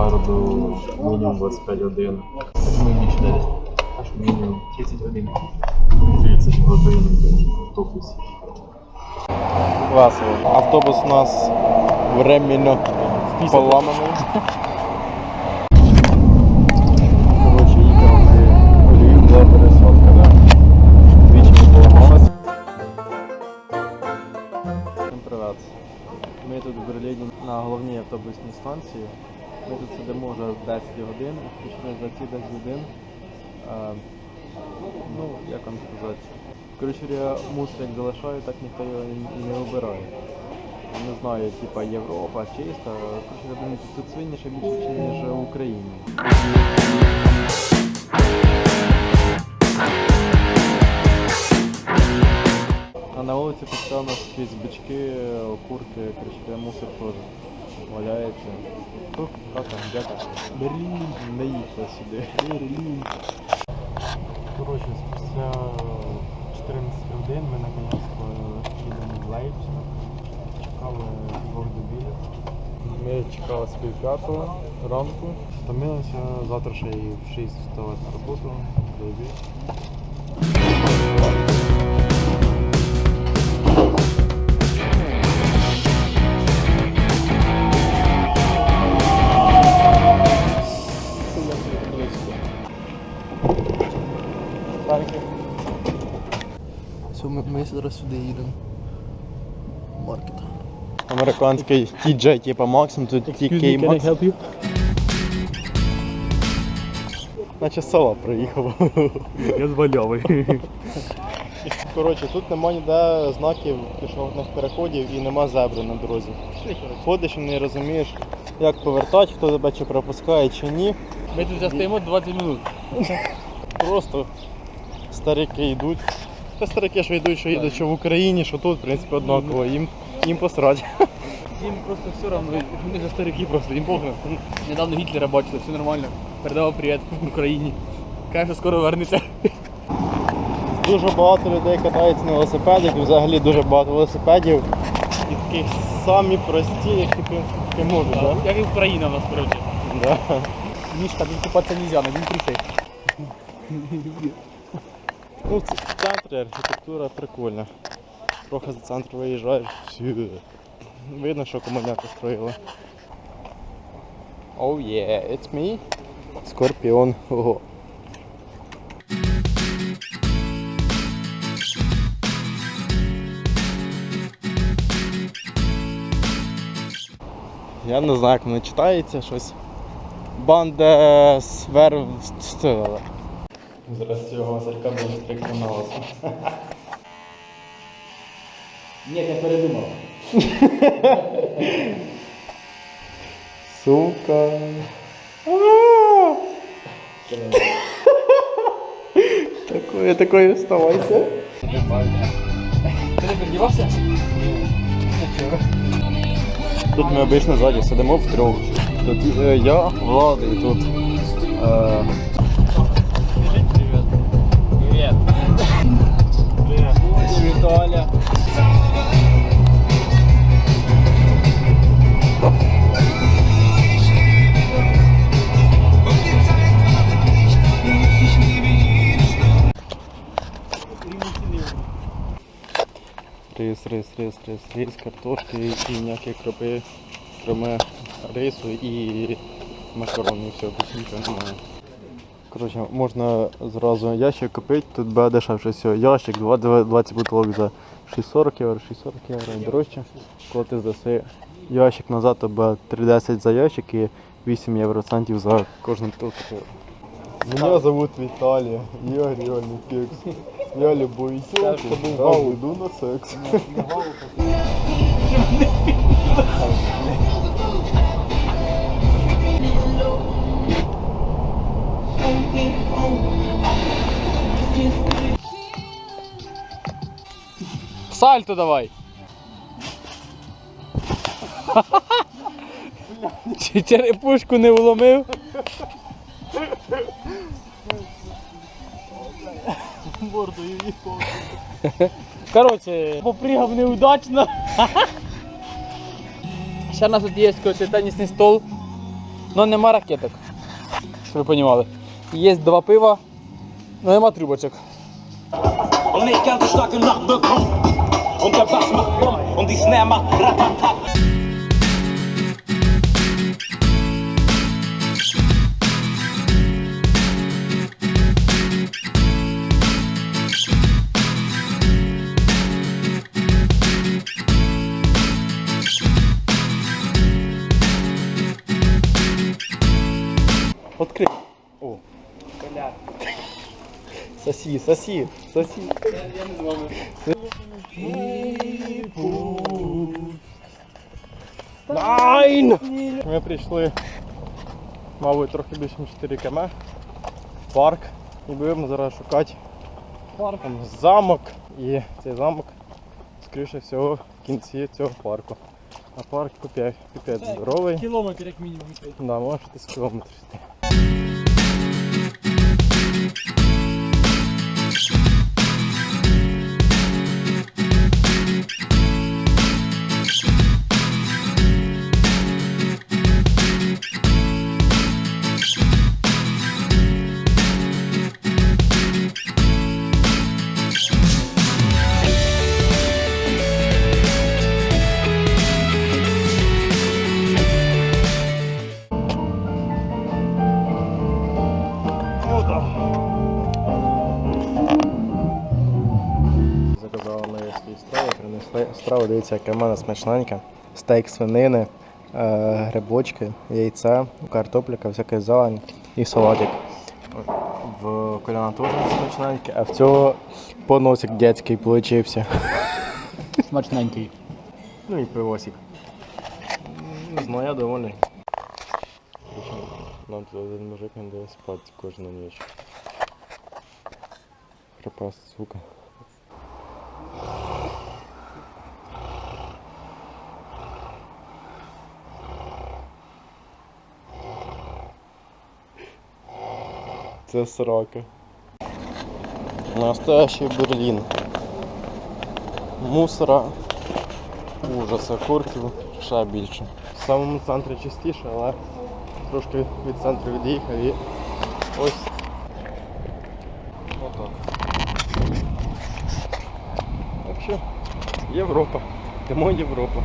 городу мінімум 25 годин. Ми більше. Аж мінімум 30 годин. 30 годин в автобусі. Весело. Автобус у нас временно поламаний. Коротше, їхав ми в Львів, була пересадка, да. Двічі ми поламалися. Всім привет. Ми тут в Берліні на головній автобусній станції. Тут сидимо вже 10 годин, пішли за ці 10 годин. Ну, як вам сказати. Коротше, я мусор як залишаю, так ніхто його не обирає. Не знаю, типа Європа, чиста. Коротше, тут свиніше більше, ніж в Україні. А на вулиці постійно скрізь бички, окурки, коротше, мусор теж валяється. Там, де там? Берлін, не їдьте сюди. Берлін. Коротше, спустя 14 годин ми наконец-то їдемо в Лейпциг. Чекали двох дебілів. Ми чекали з пів п'ятого ранку. Втомилися, завтра ще і в 6 вставати на роботу. До. Все, ми, ми зараз сюди їдемо. Маркет. Американський TJ, типа Максим, тут TK Max. Наче села приїхав. Я з Вальовий. Коротше, тут нема ніде знаків пішохідних переходів і нема зебри на дорозі. Ходиш і не розумієш, як повертати, хто тебе чи пропускає, чи ні. Ми тут стоїмо 20 минут. Просто старики йдуть. Та старики, що йдуть, що їдуть, що в Україні, що тут, в принципі, однаково. Їм, їм посрать. Їм просто все равно, вони за старики просто, їм похуй. Недавно Гітлера бачили, все нормально. Передавав привіт Україні. Каже, що скоро вернеться. Дуже багато людей катаються на велосипедах і взагалі дуже багато велосипедів. І таких самі прості, як тільки, можуть, так? Як і Україна в нас, коротше. Да? Мішка, тут купатися не можна, він присей. Ну, в в центрі архітектура прикольна. Трохи за центр виїжджаєш. Видно, що комуняки строїли. Oh yeah, it's me. Скорпіон. Ого. Я не знаю, як воно читається щось. Банда свер. Зараз цього Василька буде стрикти на вас. Ні, я передумав. Сука. Такое, такое вставайся. Ти не передівався? Тут ми обично ззаді сидимо втрьох. Тут е, я, Влад і тут. Е, Привіт, Оля. рис, рис, рис, рис, рис, картошки і ніякі кропи, кроме рису і макарон, і все, більше нічого немає. Коротше, можна зразу ящик купити, тут буде дешевше все. Ящик 20 20 бутилок за 640 євро, 640 євро і дорожче. Коли ти здаси ящик назад, то буде 3,10 за ящик і 8 євроцентів за кожну бутилку. Меня зовут Виталий, я реальный кекс. Я любой телку, да, иду на секс. Сальто давай. Чи черепушку не вломив? Морду и Коротше, попригав неудачно. Ще в нас тут є коротше, тенісний стол. Ну нема ракеток. Щоб ви розуміли. Є два пива, але нема трубочок. und ich ganze starke Nacht bekomme. Und der Bass macht Bumm und die Snare macht Ratatat. Odkryj. O. Kolar. Сосі, сосі, сосі. Я не з вами. Найн! Ми прийшли, мабуть, трохи більше ніж 4 км в парк і будемо зараз шукати Парк. там замок. І цей замок, скоріше всього, в кінці цього парку. А парк купять, купять здоровий. Кілометр як мінімум. Да, може десь кілометр йти. Принесли страву, дивіться, яка в мене смачненька. Стейк свинини, е, грибочки, яйця, картопляка, всяка зелень і салатик. В коляна теж смачненьке, а в цього поносик дядський получився. Смачненький. Ну і пивосик. Не знаю, я довольний. Короче, Нам тут один мужик не дає спати кожну ніч. Храпас, сука. Це срака. Настоящий Берлін. Мусора, ужаса, курків ще більше. В самому центрі частіше, але трошки від центру від'їхав і ось. Отак. Так що Європа. Йдемо Європа.